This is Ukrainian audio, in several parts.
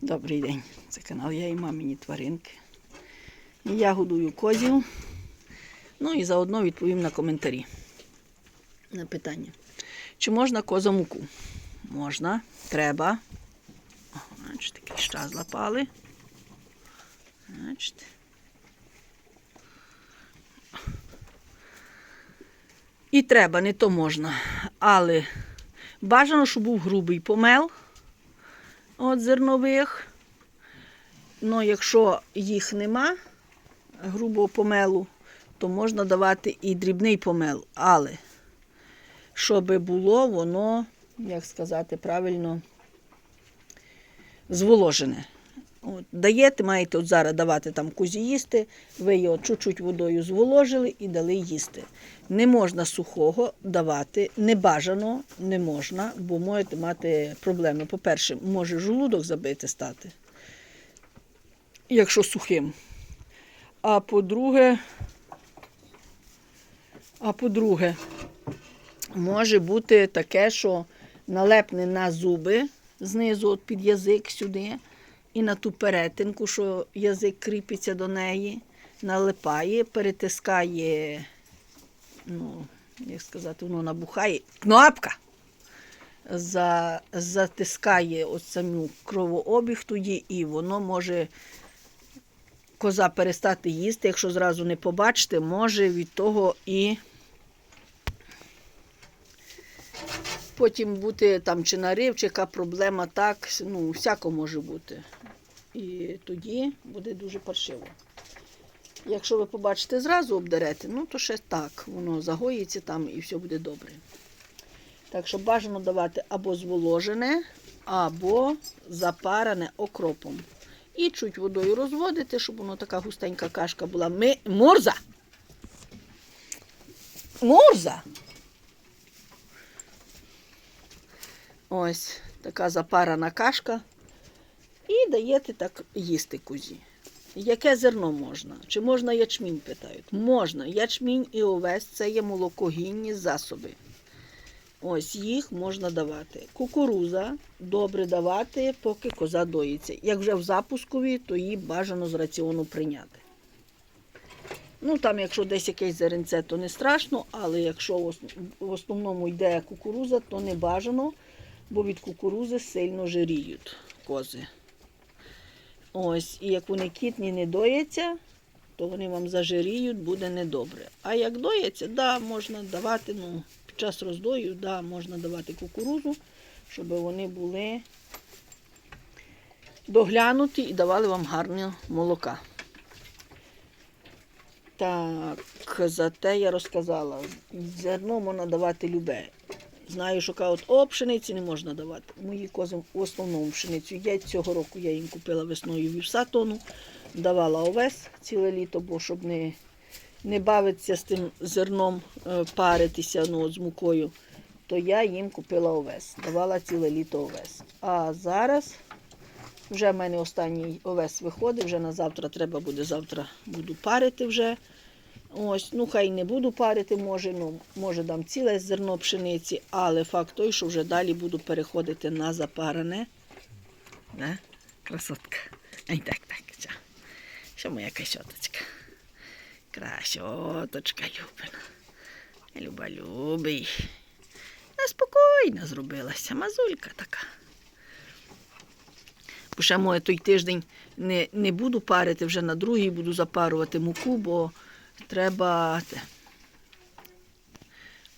Добрий день, це канал Я і мамині тваринки. Я годую козів. Ну і заодно відповім на коментарі. На питання. Чи можна коза муку? Можна, треба. О, Бачите, такий щас злапали. Бачите. І треба, не то можна. Але бажано, щоб був грубий помел от зернових. Ну, якщо їх нема, грубого помелу, то можна давати і дрібний помел. Але щоб було воно, як сказати правильно, зволожене. От, даєте, маєте от зараз давати там кузі їсти, ви його чуть-чуть водою зволожили і дали їсти. Не можна сухого давати, не бажано, не можна, бо можете мати проблеми. По-перше, може жолудок забити стати, якщо сухим. А по-друге, а по-друге, може бути таке, що налепне на зуби знизу от під язик сюди, і на ту перетинку, що язик кріпиться до неї, налипає, перетискає, ну, як сказати, воно набухає. Кнопка! За, затискає саму кровообіг тоді, і воно може коза перестати їсти, якщо зразу не побачите, може від того і потім бути там чи нарив, чи яка проблема, так, ну, всяко може бути. І тоді буде дуже паршиво. Якщо ви побачите зразу обдерете, ну то ще так, воно загоїться там і все буде добре. Так що бажано давати або зволожене, або запарене окропом. І чуть водою розводити, щоб воно така густенька кашка була. Ми... Мурза! Мурза! Ось така запарана кашка. І даєте так їсти кузі. Яке зерно можна? Чи можна ячмінь, питають? Можна. Ячмінь і овес це є молокогінні засоби. Ось їх можна давати. Кукуруза добре давати, поки коза доїться. Як вже в запускові, то її бажано з раціону прийняти. Ну, там, якщо десь якесь зеренце, то не страшно, але якщо в основному йде кукуруза, то не бажано, бо від кукурузи сильно жиріють кози. Ось, і як вони кітні не дояться, то вони вам зажиріють, буде недобре. А як дояться, да, можна давати, ну, під час роздою, да, можна давати кукурузу, щоб вони були доглянуті і давали вам гарне молока. Так, за те я розказала. Зерно можна давати любе. Знаю, що кажуть, о, пшениці не можна давати. Мої кози в основному пшеницю є. Цього року я їм купила весною вівса тону, давала овес ціле літо, бо щоб не, не бавитися з тим зерном, е, паритися ну, от з мукою, то я їм купила овес. Давала ціле літо овес. А зараз вже в мене останній овес виходить, вже на завтра треба буде, завтра буду парити вже. Ось, ну хай не буду парити, може, ну, може дам ціле зерно пшениці, але факт той, що вже далі буду переходити на запарене. Да? Красотка. Ай, так, так. Що, що моя касьоточка? Красоточка любина. Люба любий. Неспокійно зробилася, мазулька така. Бо ще моє той тиждень не, не буду парити, вже на другий буду запарувати муку, бо треба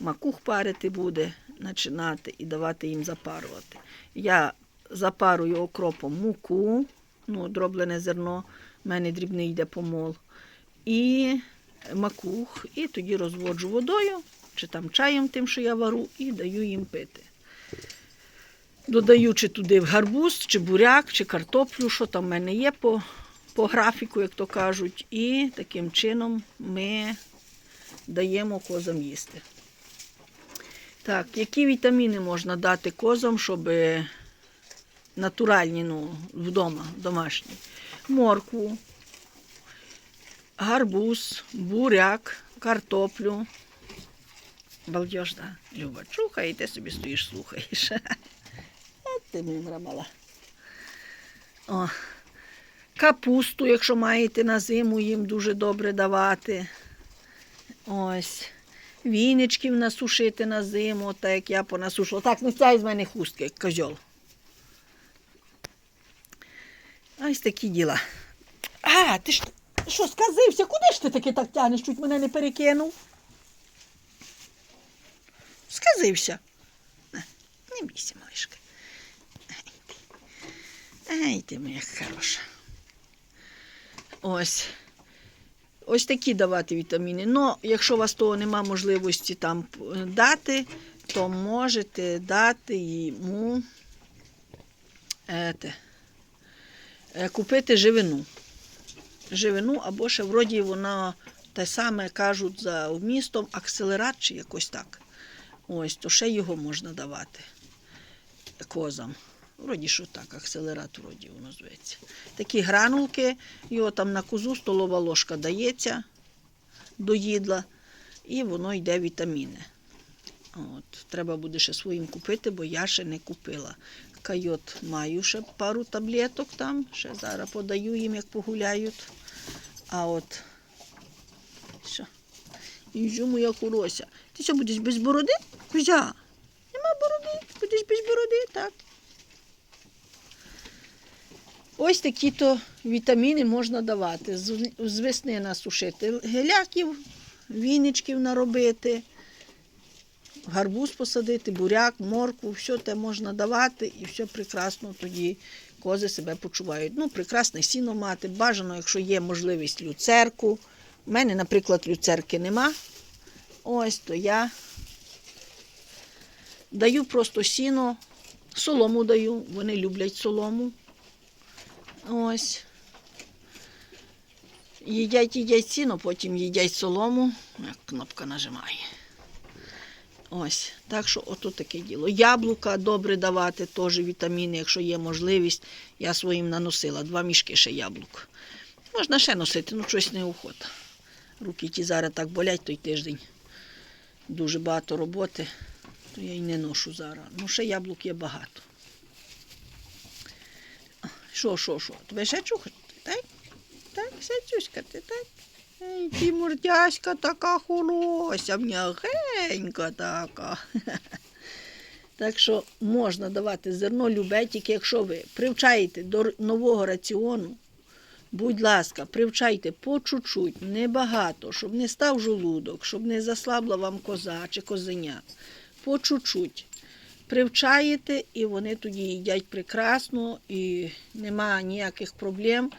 макух парити буде, починати і давати їм запарувати. Я запарую окропом муку, ну, дроблене зерно, в мене дрібний йде помол, і макух, і тоді розводжу водою, чи там чаєм тим, що я вару, і даю їм пити. Додаючи туди гарбуз, чи буряк, чи картоплю, що там в мене є по, по графіку, як то кажуть, і таким чином ми даємо козам їсти. Так, які вітаміни можна дати козам, щоб натуральні, ну, вдома, домашні? Моркву, гарбуз, буряк, картоплю. Балдеж, да? Люба, чухай, і ти собі стоїш, слухаєш. Ти мені мала. О. Капусту, якщо маєте на зиму, їм дуже добре давати. Ось. Віничків насушити на зиму, так як я понасушила. Так, не стяй з мене хустки, як козьол. Ось такі діла. А, ти ж що, сказився? Куди ж ти таки так тянеш, чуть мене не перекинув? Сказився. На, Не бійся, малишка. Ай ти моя хороша. Ось. Ось такі давати вітаміни. Ну, якщо у вас того нема можливості там дати, то можете дати йому ете, е, купити живину. Живину, або ще вроді вона те саме кажуть за вмістом акселерат чи якось так. Ось, то ще його можна давати козам. Вроді що так, акселерат вроді воно зветься. Такі гранулки, його там на козу столова ложка дається до їдла, і воно йде вітаміни. От, треба буде ще своїм купити, бо я ще не купила. Кайот маю ще пару таблеток там, ще зараз подаю їм, як погуляють. А от що? Інжу моя курося. Ти що будеш без бороди? Кузя? Нема бороди, будеш без бороди, так. Ось такі то вітаміни можна давати. З весни насушити геляків, віничків наробити, гарбуз посадити, буряк, моркву, все те можна давати і все прекрасно тоді кози себе почувають. Ну, прекрасне сіно мати, бажано, якщо є можливість люцерку. У мене, наприклад, люцерки нема. Ось то я даю просто сіно, солому даю, вони люблять солому. Ось. Їдять, їдять сіно, потім їдять солому, як кнопка нажимає. Ось, так що ото таке діло. Яблука добре давати, теж вітаміни, якщо є можливість. Я своїм наносила два мішки ще яблук. Можна ще носити, ну щось не охота. Руки ті зараз так болять той тиждень. Дуже багато роботи, то я й не ношу зараз. Ну, ще яблук є багато. Що, що? Тебе ще чухати, так? Так, ще чушкати, так? Ей, ти мордяська така хороша, м'ягенька така. Так що можна давати зерно любе, тільки якщо ви привчаєте до нового раціону, будь ласка, привчайте по чуть-чуть, небагато, щоб не став жолудок, щоб не заслабла вам коза чи козеня. По чуть-чуть. Привчаєте, і вони тоді їдять прекрасно, і нема ніяких проблем.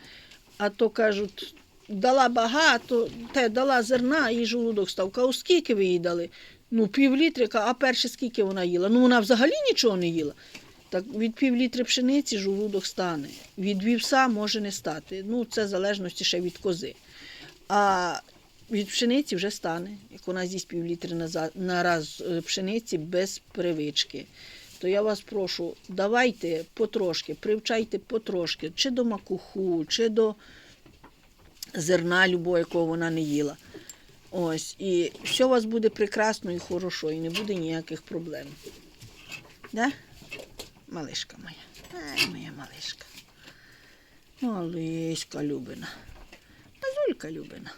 А то кажуть, дала багато, те дала зерна, і жолудок став. Кажу, скільки ви їй дали? Ну, пів літрика, а перше скільки вона їла? Ну, вона взагалі нічого не їла. Так від пів літри пшениці жолудок стане. Від вівса може не стати. Ну, це в залежності ще від кози. А від пшениці вже стане. Як вона з'їсть пів літри на, раз е, пшениці без привички. То я вас прошу, давайте потрошки, привчайте потрошки, чи до макуху, чи до зерна любого, якого вона не їла. Ось, і все у вас буде прекрасно і хорошо, і не буде ніяких проблем. Да? Малишка моя. Ай, моя малишка. Малишка любина. Азулька любина.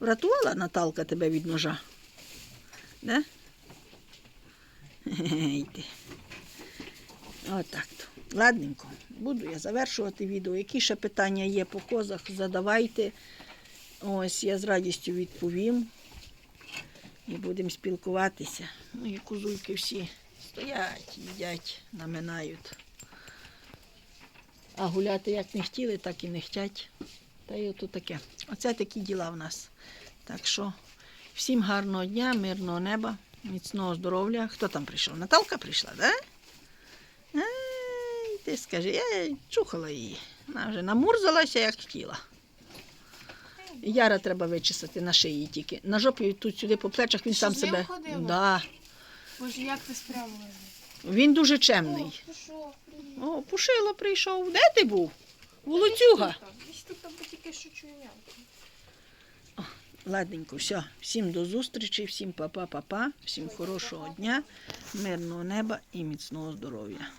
Врятувала Наталка тебе від ножа? Да? Ей ти. Отак то. Ладненько. Буду я завершувати відео. Які ще питання є по козах, задавайте. Ось я з радістю відповім. І будемо спілкуватися. Ну і козульки всі стоять, їдять, наминають. А гуляти як не хотіли, так і не хотять. Та й ото таке. Оце такі діла в нас. Так що всім гарного дня, мирного неба, міцного здоров'я. Хто там прийшов? Наталка прийшла, так? Да? Ай, ти скажи, я чухала її. Вона вже намурзалася, як хотіла. Яра треба вичесати на шиї тільки. На жопі тут сюди по плечах він Що, сам себе. Да. Боже, як ти справилася? Він дуже чемний. О, Пушило прийшов. Де ти був? Волоцюга. Десь тут там тільки що чую. Ладненько, все. Всім до зустрічі, всім па-па-па-па, всім хорошого дня, мирного неба і міцного здоров'я.